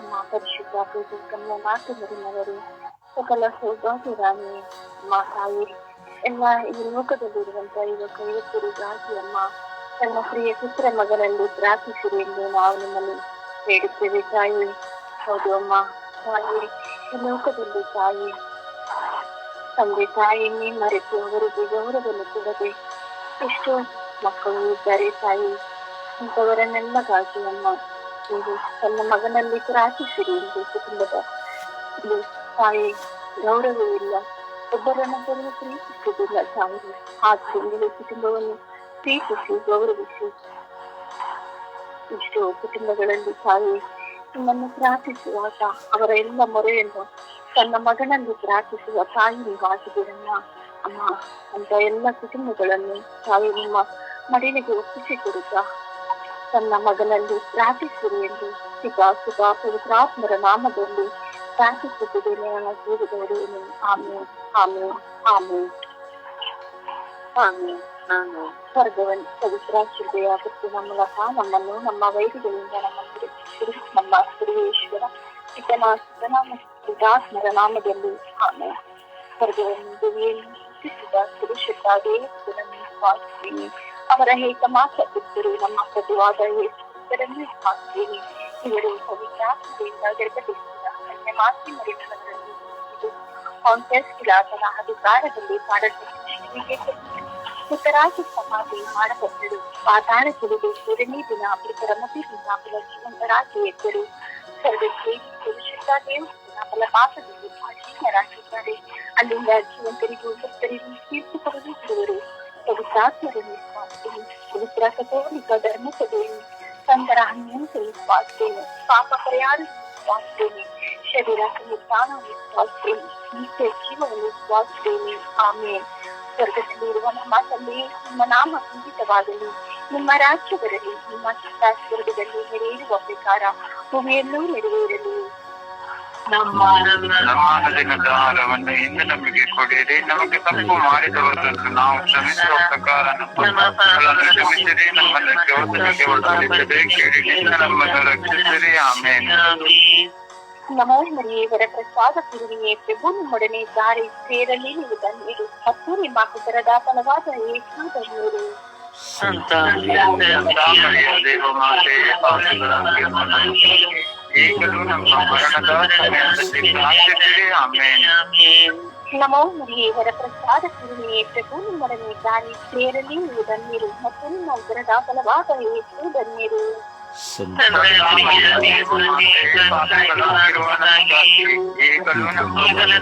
ಅಮ್ಮ ಪರಿಶುದ್ಧ ಪ್ರೀತಿಕಮ್ಮ ಮಾತುಗಳಿನವರು ಸಕಲ ಸೌಭಾಗ್ಯರಾಣಿ ಅಮ್ಮ ತಾಯಿ ಎಲ್ಲ ಈ ಲೋಕದಲ್ಲಿರುವಂತಹ ಯುವಕ ಯುವಕರಿಗಾಗಿ ಅಮ್ಮ ತನ್ನ ಪ್ರಿಯ ಪುತ್ರ ಮಗನಲ್ಲಿ ಪ್ರಾರ್ಥಿಸಿರಿ ಎಂದು ನಾವು ನಿಮ್ಮಲ್ಲಿ ಬೇಡುತ್ತೇವೆ ತಾಯಿ ಹೌದು ಅಮ್ಮ ತಾಯಿ ಈ ಲೋಕದಲ್ಲಿ ತಾಯಿ ತಂದೆ ತಾಯಿ ನೀ ಮರೆತು ಅವರಿಗೆ ಗೌರವವನ್ನು ಕೊಡದೆ ಎಷ್ಟೋ ಮಕ್ಕಳು ಇದ್ದಾರೆ ತಾಯಿ ಇಂಥವರನ್ನೆಲ್ಲಗಾಗಿ ಅಮ್ಮ ನೀವು ತನ್ನ ಮಗನಲ್ಲಿ ಪ್ರಾರ್ಥಿಸಿರಿ ಎಂದು ಕುಟುಂಬದ ತಾಯಿ ಗೌರವವಿಲ್ಲ ಒಬ್ಬರನ್ನೊಬ್ಬರನ್ನು ಪ್ರೀತಿಸುವುದಿಲ್ಲ. ತಾಯಿ ಆದ್ರೆ ನೀವು ಕುಟುಂಬವನ್ನು ಪ್ರೀತಿಸಿ, ಗೌರವಿಸಿ ಇಷ್ಟು ಕುಟುಂಬಗಳಲ್ಲಿ ತಾಯಿ ನಿಮ್ಮನ್ನು ಪ್ರಾರ್ಥಿಸುವಾಗ ಅವರ ಎಲ್ಲ ಮೊರೆಯನ್ನು ತನ್ನ ಮಗನಲ್ಲಿ ಪ್ರಾರ್ಥಿಸುವ ತಾಯಿ ನೀವಾಗಿದ್ದೀರನ್ನ ಅಮ್ಮ, ಅಂತ ಎಲ್ಲ ಕುಟುಂಬಗಳನ್ನು ತಾಯಿ ನಿಮ್ಮ ಮಡಿಲಿಗೆ ಒಪ್ಪಿಸಿಕೊಡುತ್ತಾ ತನ್ನ ಮಗನಲ್ಲಿ ಪ್ರಾರ್ಥಿಸಿರಿ ಎಂದು ಶಿವ ಸುಖ ಪವಿತ್ರಾತ್ಮರ ನಾಮದಲ್ಲಿ ಪ್ರಾರ್ಥಿಸುತ್ತಿದ್ದೇನೆ ನನ್ನ ಜೀವದವರು ಆಮೇಲೆ ಆಮೇಲೆ ಆಮೇಲೆ ಆಮೇಲೆ ನಾನು ಸ್ವರ್ಗವನ್ನು ಪವಿತ್ರ ಶಿಲ್ಪೆಯಾಗುತ್ತೆ ಮೂಲಕ ನಮ್ಮನ್ನು, ನಮ್ಮ ವೈದ್ಯಗಳಿಂದ ನಮ್ಮ ನಮ್ಮ ಗುರುವೇಶ್ವರ ಪಿತನ, ಸುತನ ಪವಿತ್ರಾತ್ಮರ ನಾಮದಲ್ಲಿ ಆಮೇಲೆ ಸ್ವರ್ಗವನ್ನು ದೇವಿಯನ್ನು ದೇವರನ್ನು ಸ್ವಾಮಿಸ್ತೀನಿ ಅವರ ಹೇತ ಮಾತಾಡುತ್ತಿರು ನಮ್ಮ ಪ್ರತಿವಾದ ಹೆಸರನ್ನು ಸ್ವಾಮಿಸ್ತೀನಿ ಇವರು ಪವಿತ್ರಾತ್ಮದಿಂದ ಗರ್ಭಧಿಸಿದ ಕನ್ಯೆ ಮಾತಿ ಮರಿಗಳವರಲ್ಲಿ ಇದು ಕಾಂಗ್ರೆಸ್ಗಿಲಾತನ ಅಧಿಕಾರದಲ್ಲಿ ಮಾಡಲ್ಪಟ್ಟಿದೆ ಉತ್ತರಾಗಿ ಸಮಾಧಿ ಮಾಡಬಲ್ಲರು ಪಾತಾಳ ತಿಳಿದು ಮೂರನೇ ದಿನ ಮೃತರ ಮತಿಯಿಂದ ಜೀವಂತರಾಗಿ ಎದ್ದರು ಸರ್ವಕ್ಕೆ ಪುರುಷತ್ತ ದೇವಸ್ಥಾನ ಫಲಪಾತದಲ್ಲಿ ಆಶೀನರಾಗಿದ್ದಾರೆ ಅಲ್ಲಿಂದ ಜೀವಂತರಿಗೂ ಮೃತರಿಗೂ ತೀರ್ಪು ಪಡೆದಿರುವರು ಪವಿತ್ರಾತ್ಮರನ್ನು ಸ್ವಾಮಿಸಿರಿ ಪವಿತ್ರ ಕಥೋಲಿಕ ಧರ್ಮಸಭೆಯನ್ನು ಸಂತರ ಹನ್ನೊಂದು ಸ್ವಾಸ್ತೇನೆ ಪಾಪ ಪರಿಹಾರ ಸ್ವಾಸ್ತೇನೆ ಶರೀರ ನಿರ್ಧಾನವನ್ನು ಸ್ವಾಸ್ತೇನೆ ನಿತ್ಯ ಜೀವವನ್ನು ಸ್ವಾಸ್ತೇನೆ ಆಮೇಲೆ ಸ್ವರ್ಗದಲ್ಲಿರುವ ನಮ್ಮ ತಂದೆ ನಿಮ್ಮ ನಾಮ ಪೂಜಿತವಾಗಲಿ ನಿಮ್ಮ ರಾಜ್ಯ ಬರಲಿ ನಿಮ್ಮ ಚಿತ್ತ ಸ್ವರ್ಗದಲ್ಲಿ ನೆರವೇರುವ ಪ್ರಕಾರ ಭೂಮಿಯಲ್ಲೂ ನೆರವೇರಲಿ ನಮ್ಮ ದಾರವನ್ನು ಇಂದು ನಮಗೆ ಕೊಡಿರಿ. ನಮಗೆ ತಪ್ಪು ಮಾಡಿದವರನ್ನು ನಾವು ಕ್ಷಮಿಸುವ ಪ್ರಕಾರ ನಮ್ಮ ತಪ್ಪುಗಳನ್ನು ಕ್ಷಮಿಸಿರಿ. ನಮ್ಮನ್ನು ಒಳಪಡಿಸದೆ ಕೇಳಿನಿಂದ ನಮ್ಮನ್ನು ರಕ್ಷಿಸಿರಿ. ಆಮೇಲೆ ನಮೋ ಮರಿಯೇ ವರ ಪ್ರಸಾದ ಪೂರ್ಣಿಯೇ ಪ್ರಭು. ನಿಮ್ಮೊಡನೆ ದಾರಿ ಸೇರಲಿ. ನೀವು ಧನ್ಯರು ಮತ್ತು ನಿಮ್ಮ ಫಲವಾದ ಯೇಸು ಧನ್ಯರು ಸಂತ ಸಾಮರಿಯ ದೇವಮಾತೆ ಪಾಪಿಗಳಾಗಿ ನಮ್ಮನ್ನು ಈಗಲೂ ನಮ್ಮ ಮರಣದ ಸಮಯದಲ್ಲಿ ಪ್ರಾರ್ಥಿಸಿರಿ ಆಮೇಲೆ ನಮೋ ಮರಿಯೇ ವರ ಪ್ರಸಾದ ಪೂರ್ಣಿಯೇ ಪ್ರಭು ನಿಮ್ಮೊಡನೆ ಇದ್ದಾರೆ ಸೇರಲಿ ನೀವು ಧನ್ಯರು ಮತ್ತು ನಿಮ್ಮ ಉದರದ ಫಲವಾದ ಯೇಸು ಧನ್ಯರು ಈಗಲೂ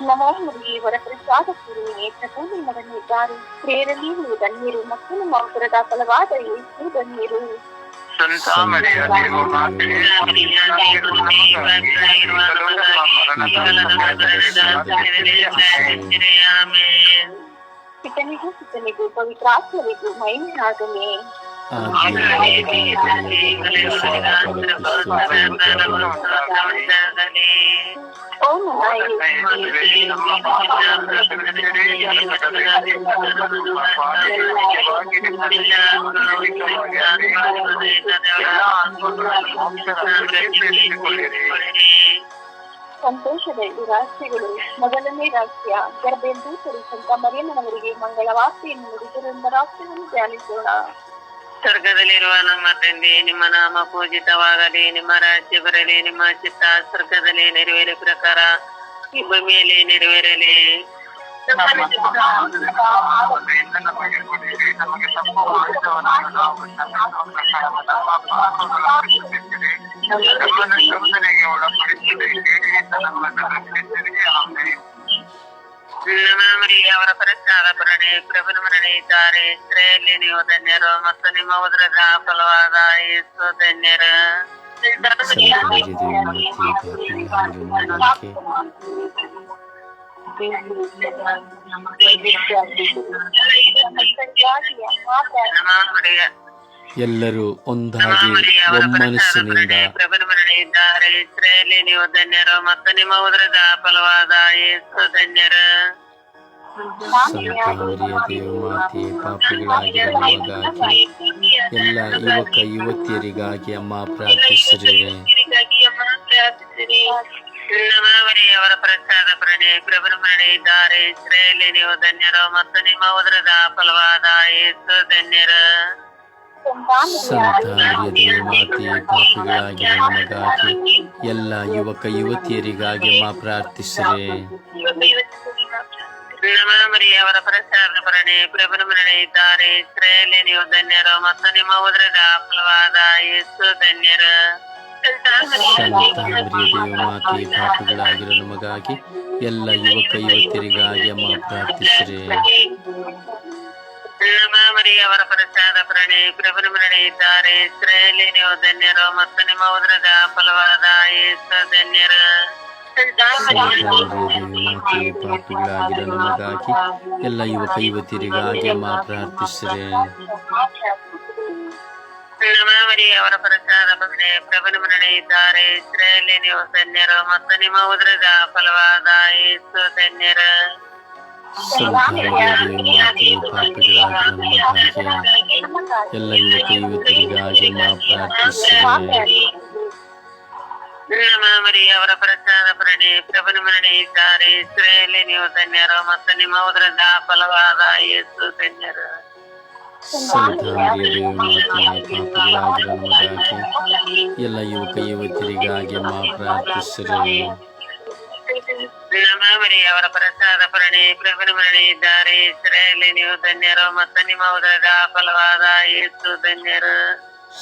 ನಮ್ಮ ನಮೋ ಮರಿಯೇ ವರ ಪ್ರಸಾದ ಪೂರ್ಣಿಯೇ ಪ್ರಭು ನಿಮ್ಮೊಡನೆ ಇದ್ದಾರೆ ಸೇರಲಿ ನೀವು ಧನ್ಯರು ಮತ್ತು ನಿಮ್ಮ ಉದರದ ಫಲವಾದ ಯೇಸು ಧನ್ಯರು ಸಂತಾಮರಿಯ ದೇವಮಾತೆ ಪಿತನಿಗೂ ಸುತನಿಗೂ ಪವಿತ್ರಾತ್ಮರಿಗೂ ಮಹಿಮೆಯಾಗಲಿ ಓ ಸಂತೋಷದ ಈ ರಾಷ್ಟ್ರಗಳು ಮೊದಲನೇ ರಾಷ್ಟ್ರ ಗರ್ಭೆಂದೂತರು ಸಂತ ಮರಿಯಮ್ಮನವರಿಗೆ ಮಂಗಳವಾರ್ತೆಯನ್ನು ನುಡಿದರಿಂದ ರಾಷ್ಟ್ರವನ್ನು ಧ್ಯಾನಿಸೋಣ ಸ್ವರ್ಗದಲ್ಲಿರುವ ನಮ್ಮ ತಂದೆ ನಿಮ್ಮ ನಾಮ ಪೂಜಿತವಾಗಲಿ ನಿಮ್ಮ ರಾಜ್ಯ ಬರಲಿ ನಿಮ್ಮ ಚಿತ್ತ ಸ್ವರ್ಗದಲ್ಲಿ ನೆರವೇರ ಪ್ರಕಾರ ಈ ಭೂಮಿಯಲ್ಲಿ ನೆರವೇರಲಿ ನಮಗೆ ಕೊಡಿರಿ ನಮಗೆ ತಪ್ಪು ಮಾಡಿದವರನ್ನು ನಾವು ನಮ್ಮನ್ನು ಶೋಧನೆಗೆ ಒಳಪಡಿಸಿದೆ ಕೇಳಿಯಿಂದ ನಮ್ಮನ್ನು ರಕ್ಷಿಸಿರಿ ಆಮೇಲೆ ಮರಿಯ ಅವರ ಪರಸ್ಕಾರ ಪರಣೆ ಪ್ರಭುನ ಮರಣೆ ಇದ್ದಾರೆ ಸ್ತ್ರೀಯಲ್ಲಿ ನೀವು ಧನ್ಯರು ಮತ್ತು ನಿಮ್ಮ ಉದರದ ಫಲವಾದ ಯೇಸು ಧನ್ಯರು ಮರಿಯ ಎಲ್ಲರೂ ಒಂದಾಗಿ ಒಮ್ಮನಸ್ಸಿನಿಂದ ಸ್ತ್ರೀಯಲ್ಲಿ ನೀವು ಧನ್ಯರು ಮತ್ತು ನಿಮ್ಮ ಉದರದ ಫಲವಾದ ಯೇಸು ಧನ್ಯರು. ದೇವಮಾತೆ ಪಾಪಿಗಳಾಗಿರೋ ನಮಗಾಗಿ ಎಲ್ಲ ಯುವಕ ಯುವತಿಯರಿಗಾಗಿ ಅಮ್ಮ ಪ್ರಾರ್ಥಿಸಿರಿ. ನಮಾವರಿಯವರ ಪ್ರಸಾದ ಪ್ರಣೆ ಪ್ರಭು ಮರಣ ಇದ್ದಾರೆ ಇಸ್ರೇಲಿ ನೀವು ಧನ್ಯರು ಮತ್ತು ನಿಮ್ಮ ಉದರದ ಫಲವಾದ ಯೇಸು ಧನ್ಯರು. ಸಂತಾಮರಿಯ ದೇವಮಾತೆ ಪಾಪಿಗಳಾಗಿ ನಮಗಾಗಿ ಎಲ್ಲ ಯುವಕ ಯುವತಿಯರಿಗಾಗಿ ಮಾ ಪ್ರಾರ್ಥಿಸಿರಿ. ನಮಾವರಿಯವರ ಪ್ರಸಾದ ಪ್ರಣೆ ಪ್ರಭುನ ಮರಣ ಇದ್ದಾರೆ. ಶ್ರೇಯಲ್ಲಿ ನೀವು ಧನ್ಯರು ಮತ್ತು ನಿಮ್ಮ ಉದರದ ಫಲವಾದ ಯೇಸು ಧನ್ಯರು. ದೇವಮಾತೆ ಪಾಪಿಗಳಾಗಿರೋ ನಮಗಾಗಿ ಎಲ್ಲ ಯುವಕ ಯುವತಿಯರಿಗಾಗಿ ಅಮ್ಮ ಪ್ರಾರ್ಥಿಸಿರಿ. ನಮಾವರಿಯವರ ಪ್ರಸಾದ ಪ್ರಣೆ ಪ್ರಭುನ ಇದ್ದಾರೆ ಇಸ್ರೇಲಿ ನೀವು ಧನ್ಯರು ಮತ್ತು ನಿಮ್ಮ ಉದ್ರದ ಫಲವಾದ ಯೇಸು ಧನ್ಯರು. ಪಾಪಿಗಳಾಗಿರೋ ಎಲ್ಲ ಯುವಕ ಯುವತಿಯರಿಗಾಗಿ ಅಮ್ಮ ಪ್ರಾರ್ಥಿಸಿರಿ. ಅವರ ಪ್ರಸಾದ ಪ್ರಣೆ ಪ್ರಭುನ ಮರಣ ಇದ್ದಾರೆ ಇಸ್ರೇಲಿ ನೀವು ಧನ್ಯರು ಮತ್ತು ನಿಮ್ಮ ಉದ್ರದ ಫಲವಾದ ಯೇಸು ಧನ್ಯರು. ಸಂತಾಮರಿಯ ದೇವಮಾತೆ ಪಾಪಿಗಳಾಗಿರೋ ನಮಗಾಗಿ ಎಲ್ಲ ಯುವಕ ಯುವತಿಯರಿಗಾಗಿ ಅಮ್ಮ ಪ್ರಾರ್ಥಿಸಿರಿ ನಮಾವರಿಯವರ ಪ್ರಸಾದ ಪ್ರಣೆ ಪ್ರಭುನ ಮರಣ ಇದ್ದಾರೆ ಇಸ್ರೇಲಿ ನೀವು ಧನ್ಯರು ಮತ್ತು ನಿಮ್ಮ ಉದರದ ಫಲವಾದ ಯೇಸು ಧನ್ಯರು ಸಂತಾಮರಿಯ ದೇವಮಾತೆ ಪಾಪಿಗಳಾಗಿರೋ ನಮಗಾಗಿ ಎಲ್ಲ ಯುವಕ ಯುವತಿಯರಿಗಾಗಿ ಅಮ್ಮ ಪ್ರಾರ್ಥಿಸಿರಿ ನಮಾವರಿಯವರ ಪ್ರಸಾದ ಪ್ರಣೆ ಪ್ರಭುನ ಮರಣ ಇದ್ದಾರೆ ಇಸ್ರೇಲಿ ನೀವು ಧನ್ಯರು ಮತ್ತು ನಿಮ್ಮ ಉದರದ ಫಲವಾದ ಯೇಸು ಧನ್ಯರು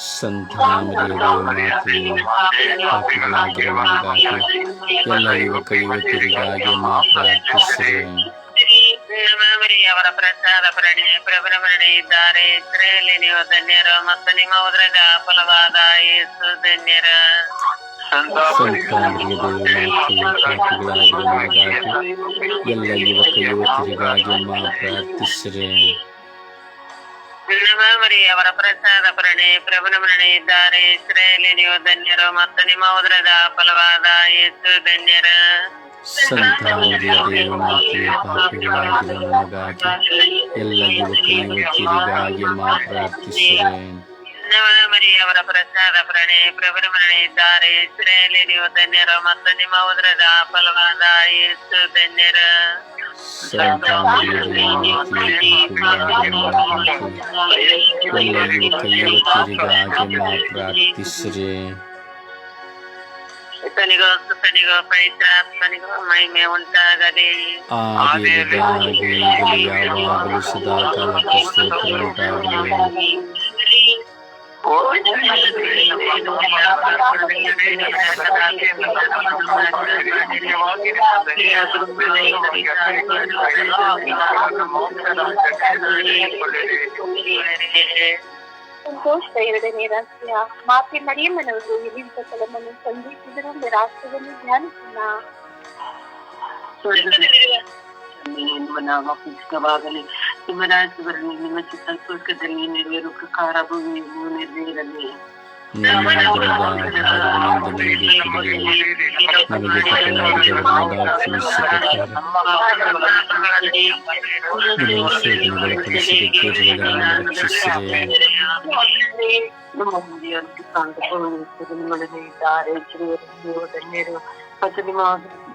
ಸಂತಾಮರಿಯ ದೇವಮಾತೆ ಪಾಪಿಗಳಾಗಿರೋ ನಮಗಾಗಿ ಎಲ್ಲ ಯುವಕ ಯುವತಿಯರಿಗಾಗಿ ಅಮ್ಮ ಪ್ರಾರ್ಥಿಸಿರಿ ನಮಾವರಿಯವರ ಪ್ರಸಾದ ಪ್ರಣೆ ಪ್ರಭುನ ಮರಣ ಇದ್ದಾರೆ ಇಸ್ರೇಲಿ ನೀವು ಧನ್ಯರು ಮತ್ತು ನಿಮ್ಮ ಉದರದ ಫಲವಾದ ಯೇಸು ಧನ್ಯರು ಸಂತಾಮರಿಯ ದೇವಮಾತೆ ಪಾಪಿಗಳಾಗಿರೋ ನಮಗಾಗಿ ಎಲ್ಲ ಯುವಕ ಯುವತಿಯರಿಗಾಗಿ ಅಮ್ಮ ಪ್ರಾರ್ಥಿಸಿರಿ ನಮಾವರಿಯವರ ಪ್ರಸಾದ ಪ್ರಣೆ ಪ್ರಭುನ ಮರಣ ಇದ್ದಾರೆ ಇಸ್ರೇಲಿ ನೀವು ಧನ್ಯರು ಮತ್ತು ನಿಮ್ಮ ಉದರದ ಫಲವಾದ ಯೇಸು ಧನ್ಯರು ಸಂತಾಮರಿಯ ದೇವಮಾತೆ ಪಾಪಿಗಳಾಗಿರೋ ನಮಗಾಗಿ ಎಲ್ಲ ಯುವಕ ಯುವತಿಯರಿಗಾಗಿ ಅಮ್ಮ ಪ್ರಾರ್ಥಿಸಿರಿ ನವಮರಿಯವರ ಪ್ರಸಾದ ಪ್ರಣೆ ಪ್ರಭುನ ಮರಣ ಇದ್ದಾರೆ ಇಸ್ರೇಲಿ ನೀವು ಧನ್ಯರು ಮತ್ತು ನಿಮ್ಮ ಉದರದ ಫಲವಾದ ಯೇಸು ಧನ್ಯರು ಸಂತಾಮರಿಯ ದೇವಮಾತೆ ಪಾಪಿಗಳಾಗಿರೋ ನಮಗಾಗಿ ಎಲ್ಲ ಯುವಕ ಯುವತಿಯರಿಗಾಗಿ ಅಮ್ಮ ಪ್ರಾರ್ಥಿಸಿರಿ ಸುತನಿಗೋ ಸುತನಿಗೋ ಪವಿತ್ರಾತ್ಮನಿಗೋ ಮಹಿಮೆ ಉಂಟಾಗಲಿ ಆದಿಯಾಗಿ ಈಗಲೂ ಯಾವಾಗಲೂ ಸದಾಕಾಲ ಸ್ತೋತ್ರ ಉಂಟಾಗಲಿ ಸಂತೋಷ ಎರಡನೇ ರಹಸ್ಯ ಮಾತೆ ಮರಿಯಮ್ಮನವರು ಎಲಿಂದ ಕಲಮನ್ನು ಸಂಧಿಸಿದರು ಎಂಬ ರಾಷ್ಟ್ರವನ್ನು ಧ್ಯಾನಿಸೋಣ ನಿಮ್ಮ ನಾಮ ಪುಸ್ತಕವಾಗಲಿ ನಿಮ್ಮ ರಾಜ್ಯ ಬರಲಿ ನಿಮ್ಮ ಚಿತ್ತ ಸ್ವರ್ಗದಲ್ಲಿ ನೆರವೇರು ಪ್ರಕಾರ ಭೂಮಿಯನ್ನು ನೆರವೇರಲಿ ನಮ್ಮ ನಗರದ ಭಾಗವನ್ನು ನಮಗೆ ಕೊಡಿರಿ ನಮಗೆ ತಪ್ಪಲಾಗಿರುವ ಕ್ಷಮಿಸಿದ ನಿಮ್ಮ ಶೋಧನೆಗಳ ಕಲಿಸಿದ ಕೀರುಗಳನ್ನು ರಕ್ಷಿಸಿರಿ ಇದ್ದಾರೆ ಧನ್ಯರು ಮತ್ತು ನಿಮ್ಮ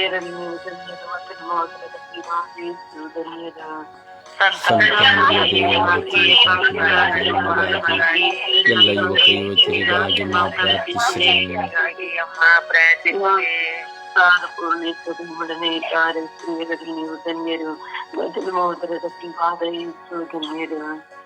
ಯುವತಿಯರಿಗಾಗಿ ಮಾತಾಡಿಸಿರಿ ಸಾಧುಕ್ರೋಣೆ ಕಬಲಿಮಡನೆ ಇದ್ದಾರೆ ಸ್ತ್ರೀಯರಲ್ಲಿ ನೀವು ಧನ್ಯರು ಮತ್ತು ನಿಮ್ಮ ಫಲವಾದ ಯೇಸು ಧನ್ಯರು ಸಂತಾನದ ಮಾತೆ ಪಾಪಿಗಳಾಗಿರುವ ಎಲ್ಲ ಯುವಕ ಯುವತಿಯರಿಗಾಗಿ ಮಾತಾಡಿಸಿರಿ ಸಾಧುಕ್ರೋಣೆ ಕಬಲಿಮಡನೆ ಇದ್ದಾರೆ ಸ್ತ್ರೀಯರಲ್ಲಿ ನೀವು ಧನ್ಯರು ಮತ್ತು ನಿಮ್ಮ ಉದರದ ಫಲವಾದ ಯೇಸು ಧನ್ಯರು ಸಂತಾನದ ಮಾತೆ ಪಾಪಿಗಳಾಗಿರುವ ಎಲ್ಲ ಯುವಕ ಯುವತಿಯರಿಗಾಗಿ ಮಾತಾಡಿಸಿರಿ ಇದ್ದಾರೆ ಸ್ತ್ರೀಯರಲ್ಲಿ ನೀವು ಧನ್ಯರು ಮತ್ತು ನಿಮ್ಮ ಉದರದ ಫಲವಾದ ಯೇಸು ಧನ್ಯರು ಸಂತಾನದ ಮಾತೆ ಪಾಪಿಗಳಾಗಿರುವ ಎಲ್ಲ ಯುವಕ ಯುವತಿಯರಿಗಾಗಿ ಮಾತಾಡಿಸಿರಿ ಪ್ರಸಾದ ಪೂರ್ಣೇಶ್ವರ ನಿಮ್ಮೊಡನೆ ಇದ್ದಾರೆ ಸ್ತ್ರೀಯರಲ್ಲಿ ನೀವು ಧನ್ಯರು ಮೊದಲು ಮೋದರದ ಪಿಂಪಾದ ಯೇಸು ಧನ್ಯರು ಸಂತ ಮರಿಯಮ್ಮಗೆ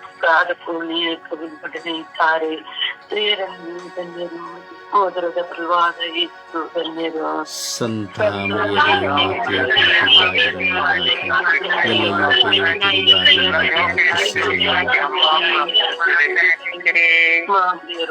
ಪ್ರಸಾದ ಪೂರ್ಣಿಯ ಕವಿಪಟನೆ ಇದ್ದಾರೆ ಸ್ತ್ರೀಯರಲ್ಲಿ ನೀವು ಧನ್ಯರು ಸೋದರದ ಫಲವಾದ ಯೇಸು ಧನ್ಯರು ಸಂತಾನಗಳಿಗೆ ಮಾತೆ ಎಲ್ಲ ಯುವಕ ಯುವತಿಯರಿಗಾಗಿ ಪ್ರಾರ್ಥಿಸಿರಿ ಮಾತೆಯರ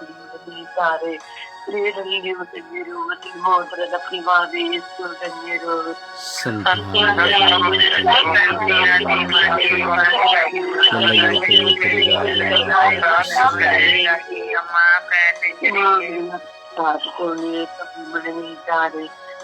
ನಿಮ್ಮೊಡನೆ ಇದ್ದಾರೆ ಸ್ತ್ರೀಯರಲ್ಲಿ ನೀವು ಧನ್ಯರು ಮತ್ತು ಮೋದರದ ಫಲವಾದ ಯೇಸು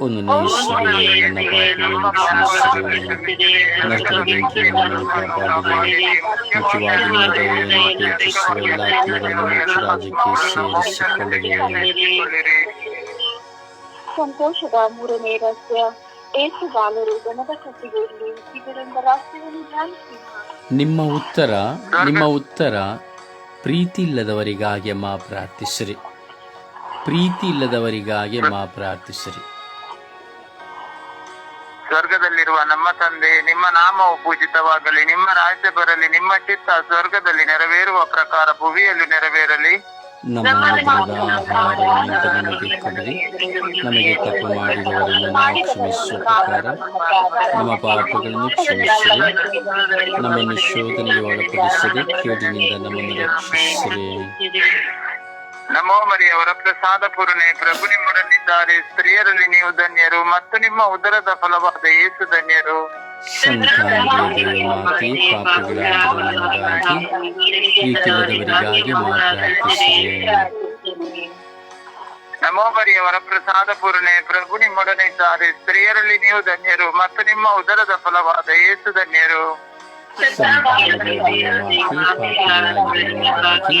ನಿಮ್ಮ ಒಂದು ನರಕದ ಮುಖ್ಯವಾಗಿ ನಿಮ್ಮ ದಯೆಯನ್ನು ಅಪೇಕ್ಷಿಸುವ ಎಲ್ಲ ಆತ್ಮಗಳನ್ನು ಮುಖ್ಯ ರಾಜ್ಯಕ್ಕೆ ಸಂತೋಷದ ಮೂರನೇ ರಹಸ್ಯ ಏಸು ಬಾಲರು ಜನದ ಕಟ್ಟಿಗೆಯಲ್ಲಿ ಇದರಿಂದ ರಾಷ್ಟ್ರವನ್ನು ಧ್ಯಾನಿಸಿ ನಿಮ್ಮ ಉತ್ತರ ನಿಮ್ಮ ಉತ್ತರ ಪ್ರೀತಿ ಇಲ್ಲದವರಿಗಾಗಿ ಮಾ ಪ್ರಾರ್ಥಿಸಿರಿ ಪ್ರೀತಿ ಇಲ್ಲದವರಿಗಾಗಿ ಮಾ ಪ್ರಾರ್ಥಿಸಿರಿ ಸ್ವರ್ಗದಲ್ಲಿರುವ ನಮ್ಮ ತಂದೆ ನಿಮ್ಮ ನಾಮವು ಪೂಜಿತವಾಗಲಿ ನಿಮ್ಮ ರಾಜ್ಯ ಬರಲಿ ನಿಮ್ಮ ಚಿತ್ತ ಸ್ವರ್ಗದಲ್ಲಿ ನೆರವೇರುವ ಪ್ರಕಾರ ಭುವಿಯಲ್ಲಿ ನೆರವೇರಲಿ. ನಮ್ಮ ನಮಗೆ ಕೊಡಿರಿ ನಮಗೆ ತಪ್ಪು ಮಾಡಿದವರನ್ನು ಕ್ಷಮಿಸುವ ಪ್ರಕಾರ ನಮ್ಮ ಪಾಪಗಳನ್ನು ಕ್ಷಮಿಸಿರಿ. ನಮ್ಮನ್ನು ಶೋಧನೆಗೆ ಒಳಪಡಿಸಿರಿ. ಕೇಳಿನಿಂದ ನಮ್ಮನ್ನು ರಕ್ಷಿಸಿರಿ. ನಮೋ ಮರಿಯವರ ಪ್ರಸಾದ ಪೂರ್ಣೆ. ಪ್ರಭು ನಿಮ್ಮೊಡನಿದ್ದಾರೆ ಸ್ತ್ರೀಯರಲ್ಲಿ ನೀವು ಧನ್ಯರು ಮತ್ತು ನಿಮ್ಮ ಉದರದ ಫಲವಾದ ಏಸು ಧನ್ಯರು. ನಮೋ ಮರಿಯವರ ಪ್ರಸಾದ ಪೂರ್ಣೆ ಪ್ರಭು ನಿಮ್ಮೊಡನಿದ್ದಾರೆ ಸ್ತ್ರೀಯರಲ್ಲಿ ನೀವು ಧನ್ಯರು ಮತ್ತು ನಿಮ್ಮ ಉದರದ ಫಲವಾದ ಏಸು ಧನ್ಯರು. ಸಂತಾನಗಳಿಗೆ ಮಾತೆ ಪಾಪಗಳಾಗಿರುವ ನಮಗಾಗಿ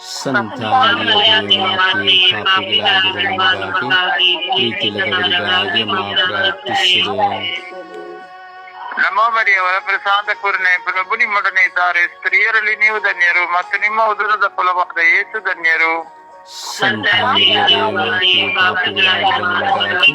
ಸಂತಾನಗಳಿಗೆ ಮಾತೆ ಪಾಪಗಳಾಗಿರುವ ನಮಗಾಗಿ ಪ್ರೀತಿಲ್ಲದವರಿಗಾಗಿ ಮಾತಾಡಿಸಿರಿ ನಮೋ ಮರಿಯವರ ಪ್ರಸಾದ ಕುರ್ನೆ ಪ್ರಭು ನಿಮ್ಮೊಡನೆ ಇದ್ದಾರೆ. ಸ್ತ್ರೀಯರಲ್ಲಿ ನೀವು ಧನ್ಯರು ಮತ್ತು ನಿಮ್ಮ ಉದರದ ಫಲವಾದ ಏಸು ಧನ್ಯರು. ಸಂತಾನಗಳಿಗೆ ಮಾತೆ ಪಾಪಗಳಾಗಿರುವ ನಮಗಾಗಿ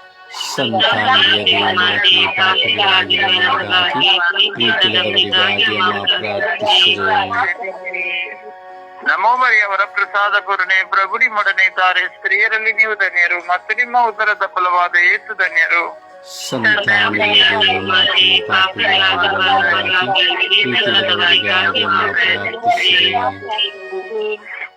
ಸಂತಾನಗಳಿಗೆ ಮಾತೆ ಪಾಪಗಳಾಗಿರುವ ನಮಗಾಗಿ ಪ್ರೀತಿಲ್ಲದವರಿಗಾಗಿ ಮಾತಾಡಿಸಿರಿ ನಮೋ ಮರಿಯವರ ಪ್ರಸಾದ ಪೂರ್ಣೆ ಪ್ರಭುಡಿ ಮೊಡನೆ ತಾರೆ ಸ್ತ್ರೀಯರಲ್ಲಿ ನೀವು ಧನ್ಯರು ಮತ್ತು ನಿಮ್ಮ ಉದರದ ಫಲವಾದ ಏಸು ಧನ್ಯರು. ಸಂತಾನಗಳಿಗೆ ಮಾತೆ ಪಾಪಿಗಳಾಗಿರುವ ನಮಗಾಗಿ ಈಗಿರುವವರೆಗಾಗಿ ನಾವು ಪ್ರಾರ್ಥಿಸಿರಿ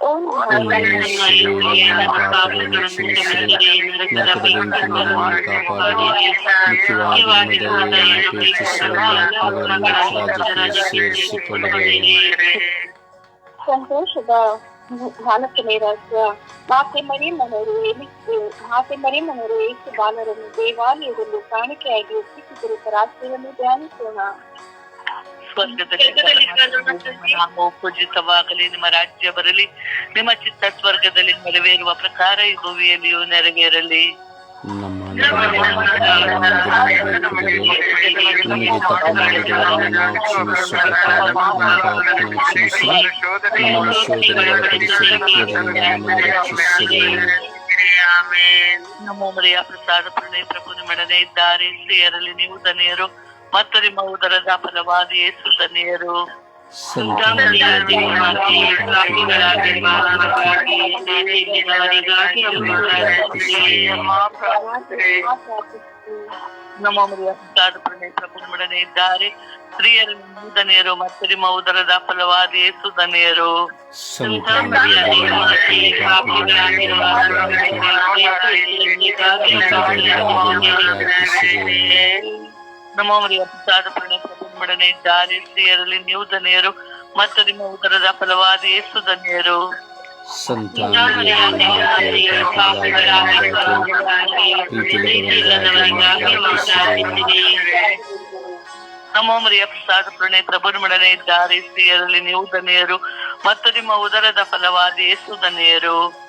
ಆತ್ಮರಿಗೂ ಮಹಿಮೆಯಾಗಲಿ ಆದಿಯಾಗಿ ಯಾವಾಗಲೂ ಸದಾಕಾಲಕ್ಕೂ ಸ್ತೋತ್ರವುಂಟಾಗಲಿ. ಒಂದನೇ ನಮ್ಮ ಪಾಪಗಳನ್ನು ಕ್ಷಮಿಸಿರಿ ನರಕದ ಬೆಂಕಿಯಿಂದ ನಮ್ಮನ್ನು ಕಾಪಾಡಿರಿ ಮುಖ್ಯವಾಗಿ ಮೊದಲನೆಯ ಪ್ರೀತಿಸುವ ಆತ್ಮಗಳನ್ನು ರಾಜ್ಯಕ್ಕೆ ಸೇರಿಸಿಕೊಳ್ಳಿರಿ ಸಂತೋಷದ ನಾಲ್ಕನೇ ರಹಸ್ಯ ಮಾತೆ ಮರಿಯಮ್ಮನವರು ಎನಿಸಿ ಮಾತೆ ಮರಿಯಮ್ಮನವರು ಏಸು ಬಾಲರನ್ನು ದೇವಾಲಯದಲ್ಲಿ ಕಾಣಿಕೆಯಾಗಿ ಒಪ್ಪಿಸಿದರು ರಾತ್ರಿಯನ್ನು ಧ್ಯಾನಿಸೋಣ ಪೂಜಿತವಾಗಲಿ ನಿಮ್ಮ ರಾಜ್ಯ ಬರಲಿ ನಿಮ್ಮ ಚಿತ್ತ ಸ್ವರ್ಗದಲ್ಲಿ ನೆರವೇರುವ ಪ್ರಕಾರ ಈ ಭೂಮಿಯಲ್ಲಿಯೂ ನೆರವೇರಲಿ ನಮಗೆ ತಪ್ಪು ಮಾಡಿದವರನ್ನು ನಮ್ಮನ್ನು ನಮ್ಮನ್ನು ಪ್ರಸಾದ ಪ್ರಣಯ ಪ್ರಭು ನಿಮ್ಮೊಡನೆ ಇದ್ದಾರೆ ಸ್ತ್ರೀಯರಲ್ಲಿ ನೀವು ಧನ್ಯರು ಮತ್ತು ನಿಮ್ಮ ಉದರದ ಫಲವಾದ ಯೇಸು ಧನ್ಯರು. ನಮ್ಮ ಮರಿಯ ಪ್ರಸಾದ ಪ್ರಣಯ ಪ್ರಭು ನಿಮ್ಮೊಡನೆ ಇದ್ದಾರೆ. ಸ್ತ್ರೀಯರು ಧನ್ಯರು ಮತ್ತು ನಿಮ್ಮ ಉದರದ ಫಲವಾದ ಯೇಸು ಧನ್ಯರು. ಸಂತಾನಗಳಿಗೆ ಮಾತೆ ಪಾಪಿಗಳಾಗಿರುವ ನಮಗಾಗಿ ಈಗಿರುವವರೆಗಾಗಿ ನಾವು ಪ್ರಾರ್ಥಿಸಿರಿ ನಮ್ಮ ಮರಿಯ ಪ್ರಸಾದ ನಿಮ್ಮೊಡನೆ ಇದ್ದಾರೆ ಸ್ತ್ರೀಯರಲ್ಲಿ ನೀವು ಧನ್ಯರು. ಮತ್ತು ನಿಮ್ಮ ಉದರದ ಫಲವಾದ ಯೇಸು ಧನಿಯರು. ನಮ್ಮ ಮರಿಯ ಪ್ರಸಾದ ಪ್ರಣಯ ಪ್ರಭುಮಡನೆ ಇದ್ದಾರೆ ಸ್ತ್ರೀಯರಲ್ಲಿ ನೀವು ಧನ್ಯರು. ಮತ್ತು ನಿಮ್ಮ ಉದರದ ಫಲವಾದ ಯೇಸು ಧನ್ಯರು.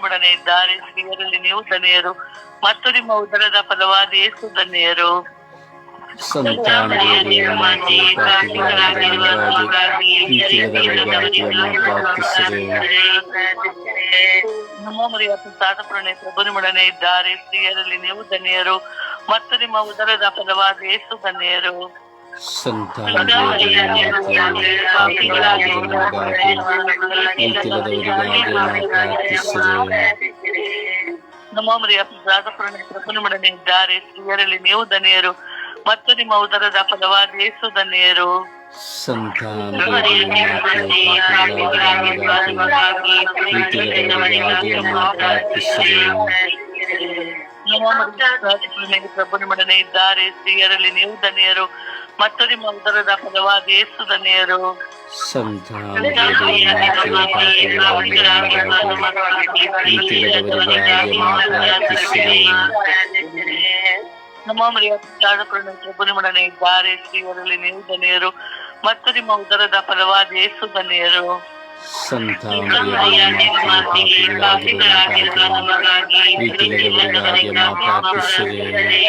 ಪ್ರಣಯ ಇದ್ದಾರೆ ಸ್ತ್ರೀಯರಲ್ಲಿ ನೀವು ಧನ್ಯರು ಮತ್ತು ನಿಮ್ಮ ಉದರದ ಫಲವಾದ ಏಸು ಧನ್ಯರು ಸಂತಾನಗಳಿಗೆ ಮಾತೆ ಪಾಪಿಗಳಾಗಿರುವ ನಮಗಾಗಿ ಈಗಿರುವವರೆಗಾಗಿ ನಾವು ಪ್ರಾರ್ಥಿಸಿರಿ ನಮ್ಮ ಮರಿಯ ಪ್ರಸಾದ ಪ್ರಣಯ ಪ್ರಭು ನಿಮ್ಮೊಡನೆ ಇದ್ದಾರೆ. ಸ್ತ್ರೀಯರಲ್ಲಿ ನೀವು ಧನ್ಯರು. ಮತ್ತು ನಿಮ್ಮ ಉದರದ ಫಲವಾದ ಯೇಸು ಧನ್ಯರು. ಸಂತಾನಗಳಿಗೆ ಮಾತೆ ಪಾಪಿಗಳಾಗಿರುವ ನಮಗಾಗಿ ಈಗಿರುವವರೆಗಾಗಿ ನಾವು ಪ್ರಾರ್ಥಿಸಿರಿ ನಮ್ಮ ಮರಿಯ ಪ್ರಸಾದ ಪ್ರಣಯ ಪ್ರಭು ನಿಮ್ಮೊಡನೆ ಇದ್ದಾರೆ. ಸ್ತ್ರೀಯರಲ್ಲಿ ನೀವು ಧನ್ಯರು. ಮತ್ತು ನಿಮ್ಮ ಉದರದ ಫಲವಾದ ಯೇಸು ಧನ್ಯರು ಪ್ರಭು ನಿಮ್ಮೊಡನೆ ಇದ್ದಾರೆ ಸ್ತ್ರೀಯರಲ್ಲಿ ನೀವು ಧನ್ಯರು ಮತ್ತು ನಿಮ್ಮ ಉದರದ ಫಲವಾದ ಯೇಸು ಧನ್ಯರು ಮಾತೆ ಪಾಪಿಗಳಾಗಿರುವ ನಮಗಾಗಿ ಈಗಿರುವವರೆಗಾಗಿ ನಾವು ಪ್ರಾರ್ಥಿಸಿರಿ ನಮ್ಮ ಮರಿಯ ಪ್ರಸಾದ ಪ್ರಣಯ ಪ್ರಭು ನಿಮ್ಮೊಡನೆ ಇದ್ದಾರೆ ಸ್ತ್ರೀಯರಲ್ಲಿ ನೀವು ಧನ್ಯರು ಮತ್ತು ನಿಮ್ಮ ಉದರದ ಫಲವಾದ ಯೇಸು ಧನ್ಯರು ಸಂತಾನಗಳಿಗೆ ಮಾತೆ ಪಾಪಿಗಳಾಗಿರುವ ನಮಗಾಗಿ ಈಗಿರುವವರೆಗಾಗಿ ನಾವು ಪ್ರಾರ್ಥಿಸಿರಿ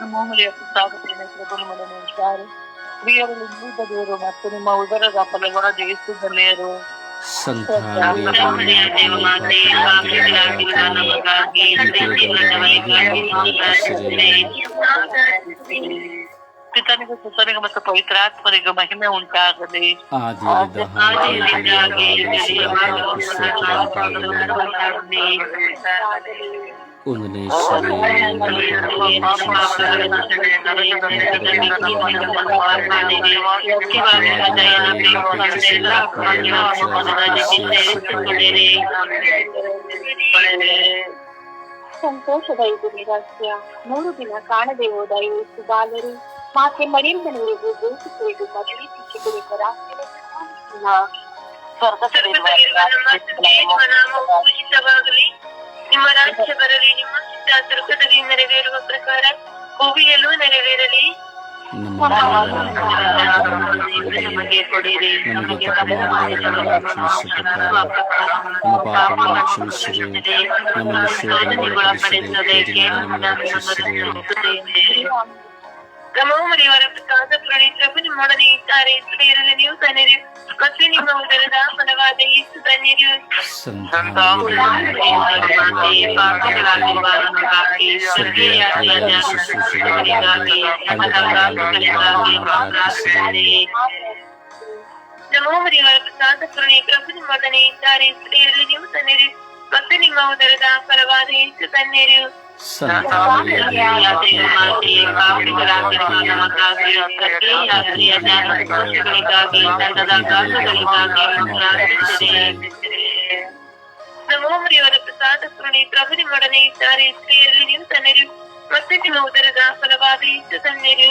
ನಮ್ಮ ಮರಿಯ ಪ್ರಸಾದ ಪ್ರಣಯ ಪ್ರಭು ನಿಮ್ಮೊಡನೆ ಇದ್ದಾರೆ ಸ್ತ್ರೀಯರಲ್ಲಿ ನೀವು ಧನ್ಯರು ಮತ್ತು ನಿಮ್ಮ ಉದರದ ಫಲವಾದ ಯೇಸು ಧನ್ಯರು ಸಂತಾನಗಳಿಗೆ ಮಾತೆ ಪಾಪಿಗಳಾಗಿರುವ ನಮಗಾಗಿ ಈಗಿರುವವರೆಗಾಗಿ ನಾವು ಪ್ರಾರ್ಥಿಸಿರಿ ಪಿತನಿಗೂ ಸುತನಿಗೂ ಮತ್ತು ಪವಿತ್ರಾತ್ಮರಿಗೂ ಮಹಿಮೆ ಉಂಟಾಗಲಿ ಆದಿಯಾಗಿ ಒಂದನೇ ಸರಿ ಸಂತೋಷದ ಇದು ನಿರಾಶ್ಯ ಮೂರು ದಿನ ಕಾಣದೆ ಹೋದ ಯೇಸು ಬಾಲರು ಮಾತೆ ಮರಿಯಮ್ಮನವರಿಗೂ ಗೋಸುಕೋಯ್ದು ಮದುವೆ ರಕ್ಷಕರಿದ್ದರ ಸ್ವರ್ಗದಲ್ಲಿರುವ ನಮ್ಮ ರಾಜ್ಯ ಬರಲಿ ನಿಮ್ಮ ಚಿತ್ತ ಸ್ವರ್ಗದಲ್ಲಿ ನೆರವೇರುವ ಪ್ರಕಾರ ಭೂಮಿಯಲ್ಲೂ ನೆರವೇರಲಿ. ನಮಗೆ ಕೊಡಿರಿ. ನಮಗೆ ಕ್ಷಮಿಸಿದ ಪ್ರಕಾರ ನಮ್ಮ ಪಾಪಗಳನ್ನು ಕ್ಷಮಿಸಿರಿ ನಮ್ಮನ್ನು ಶೋಧನೆಗೆ ಒಳಪಡಿಸದೆ ಕೇವಲ ರಕ್ಷಿಸಿರಿ ಕ್ರಮವು ಮರೆಯವರ ಪ್ರಸಾದ ಪ್ರಣಿ ಪ್ರಭು ನಿಮ್ಮೊಡನೆ ಇದ್ದಾರೆ ಸ್ತ್ರೀಯರಲ್ಲಿ ನೀವು ಧನ್ಯರು ಮತ್ತು ನಿಮ್ಮ ಉದರದ ಫಲವಾದ ಯೇಸು ಧನ್ಯರು ನಮೋ ಮರೆಯವರ ಪ್ರಸಾದ ಪ್ರಣಿ ಪ್ರಭು ನಿಮ್ಮೊಡನೆ ಇದ್ದಾರೆ ಸ್ತ್ರೀಯರಲ್ಲಿ ನೀವು ಧನ್ಯರು ಮತ್ತು ನಿಮ್ಮ ಉದರದ ಫಲವಾದ ಯೇಸು ಧನ್ಯರು ನಮೋ ಮರಿಯವರ ಪ್ರಸಾದ ಕರುಣೆ ಪ್ರಭು ನಿಮ್ಮೊಡನೆ ಇದ್ದಾರೆ ಸ್ತ್ರೀಯರಲ್ಲಿ ನೀವು ಧನ್ಯರು ಮತ್ತು ನಿಮ್ಮ ಉದರದ ಫಲವಾದ ಯೇಸು ಧನ್ಯರು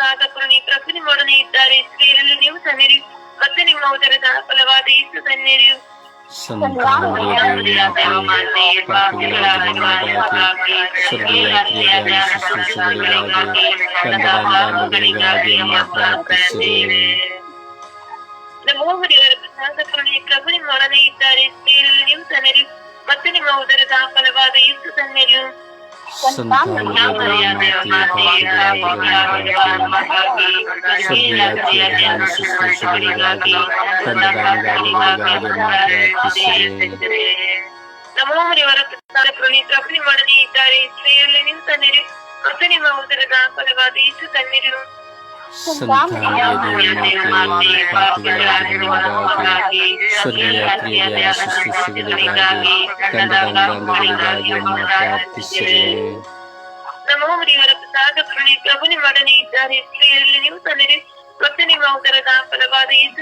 ಮರಿಯವರ ಪ್ರಸಾದ ಕರುಣೆ ಪ್ರಭು ನಿಮ್ಮೊಡನೆ ಇದ್ದಾರೆ ಸ್ತ್ರೀಯರಲ್ಲಿ ನೀವು ಧನ್ಯರು ಮತ್ತು ನಿಮ್ಮ ಉದರದ ಫಲವಾದ ಯೇಸು ಧನ್ಯರು ನಮೋ ಮರಿಯವರ ಪ್ರಸಾದ ಕರುಣೆ ಪ್ರಭು ನಿಮ್ಮೊಡನೆ ಇದ್ದಾರೆ ಸ್ತ್ರೀಯರಲ್ಲಿ ನೀವು ಧನ್ಯರು ಮತ್ತು ನಿಮ್ಮ ಉದರದ ಫಲವಾದ ಯೇಸು ಧನ್ಯರು ನಮೋ ಮರಿಯವರ ಪ್ರಸಾದ ಕರುಣೆ ಪ್ರಭು ನಿಮ್ಮೊಡನೆ ಇದ್ದಾರೆ ಸ್ತ್ರೀಯರಲ್ಲಿ ನೀವು ಧನ್ಯರು ಮತ್ತು ನಿಮ್ಮ ಉದರದ ಫಲವಾದ ಯೇಸು ಧನ್ಯರು ನಿಮ್ಮೊಡನೆ ಇದ್ದಾರೆ ಸ್ತ್ರೀಯರಲ್ಲಿ ನೀವು ಧನ್ಯರು ಮತ್ತು ನಿಮ್ಮ ಮರಿಯವರ ಪ್ರಸಾದ ಪ್ರಭು ನಿಮ್ಮೊಡನೆ ಇದ್ದಾರೆ. ಸ್ತ್ರೀಯರಲ್ಲಿ ನೀವು ಧನ್ಯರು ಮತ್ತು ನಿಮ್ಮ ಉದರದ ಫಲವಾದ ಯೇಸು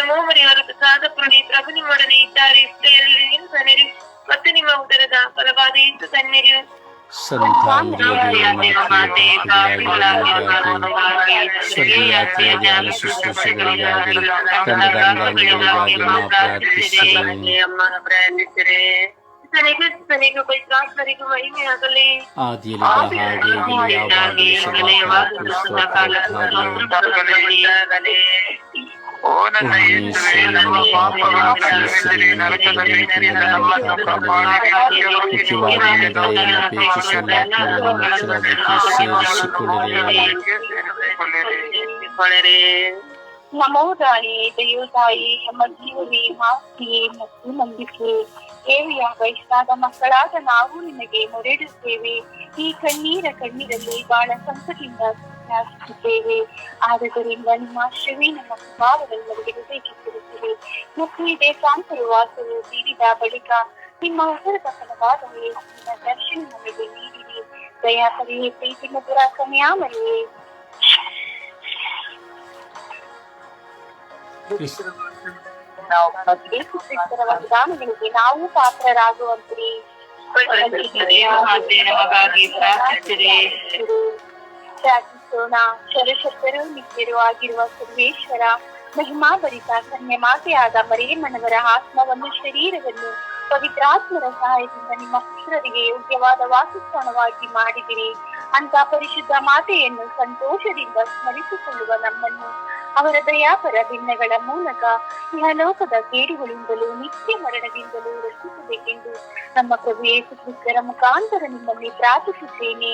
ನಮೋ ಮರಿಯವರ ಪ್ರಸಾದ ಕರುಣೆ ಪ್ರಭು ನಿಮ್ಮೊಡನೆ ಇದ್ದಾರೆ ಸ್ತ್ರೀಯರಲ್ಲಿ ನೀವು ಧನ್ಯರು ಮತ್ತು ನಿಮ್ಮ ಉದರದ ಫಲವಾದ ಯೇಸು ಧನ್ಯರು ತನಗೂ ತನಗೂ ಪವಿತ್ರಾತ್ಮರಿಗೂ ಮಹಿಮೆಯಾಗಲಿ ಆದಿಯಲ್ಲಿ ಹಾಗೆ ಓ ನನ್ನ ಯೇಸುವೆ ನಮ್ಮ ಕ್ಷಮಿಸಿರಿ ನಮ್ಮನ್ನು ಸೇರಿಸಿಕೊಳ್ಳಿರಿ ನಮೋ ರಾಣಿ ದಯೋದಾಯಿ ನಮ್ಮ ಜೀವವೇ ಮಾಸ್ತಿಯೇ ಮತ್ತು ನಂಬಿಕೆ ದೇವಿಯ ವಯಸ್ಸಾದ ಮಕ್ಕಳಾದ ನಾವು ನಿನಗೆ ಮೊರೆಡುತ್ತೇವೆ ಈ ಕಣ್ಣೀರ ಕಣ್ಣೀರಲ್ಲಿ ಬಹಳ ಸಂಕಟದಿಂದ ಸುತ್ತಾಡುತ್ತಿದ್ದೇವೆ ಆದುದರಿಂದ ನಿಮ್ಮ ಆಶ್ರಯವೇ ನಮ್ಮ ಸ್ವಭಾವವೆಲ್ಲರಿಗೆ ಹೃದಯಕ್ಕಿರುತ್ತದೆ ಮತ್ತು ಈ ದೇಶಾಂತರ ವಾಸವು ತೀರಿದ ಬಳಿಕ ನಿಮ್ಮ ಉದರದ ಫಲವಾದ ಯೇಸುವಿನ ದರ್ಶನ ನಮಗೆ ನೀಡಿರಿ ದಯಾಪರಿಯೇ ಪ್ರೀತಿ ಮಧುರ ಸಮಯಾಮರಿಯೇ ಯೇಸು ಕ್ರಿಸ್ತರ ವಾಗ್ದಾನಗಳಿಗೆ ನಾವು ಪಾತ್ರರಾಗುವಂತೆ ನಮಗಾಗಿ ಪ್ರಾರ್ಥಿಸಿರಿ ಪ್ರಾರ್ಥಿಸೋಣ ಸರಶಕ್ತರು ನಿತ್ಯರು ಮಹಿಮಾ ಸರ್ವೇಶ್ವರ ಮಹಿಮಾಭರಿತ ಧನ್ಯ ಮಾತೆಯಾದ ಮರಿಯಮ್ಮನವರ ಆತ್ಮವನ್ನು ಶರೀರವನ್ನು ಪವಿತ್ರಾತ್ಮರ ಸಹಾಯದಿಂದ ನಿಮ್ಮ ಪುತ್ರರಿಗೆ ಯೋಗ್ಯವಾದ ವಾಸಸ್ಥಾನವಾಗಿ ಮಾಡಿದಿರಿ. ಅಂತ ಪರಿಶುದ್ಧ ಮಾತೆಯನ್ನು ಸಂತೋಷದಿಂದ ಸ್ಮರಿಸಿಕೊಳ್ಳುವ ನಮ್ಮನ್ನು ಅವರ ದಯಾಪರ ಭಿನ್ನಗಳ ಮೂಲಕ ಇಹಲೋಕದ ಕೇಡುಗಳಿಂದಲೂ ನಿತ್ಯ ಮರಣದಿಂದಲೂ ರಕ್ಷಿಸಬೇಕೆಂದು ನಮ್ಮ ಪ್ರಭು ಯೇಸು ಕ್ರಿಸ್ತರ ಮುಖಾಂತರ ನಿಮ್ಮಲ್ಲಿ ಪ್ರಾರ್ಥಿಸುತ್ತೇನೆ.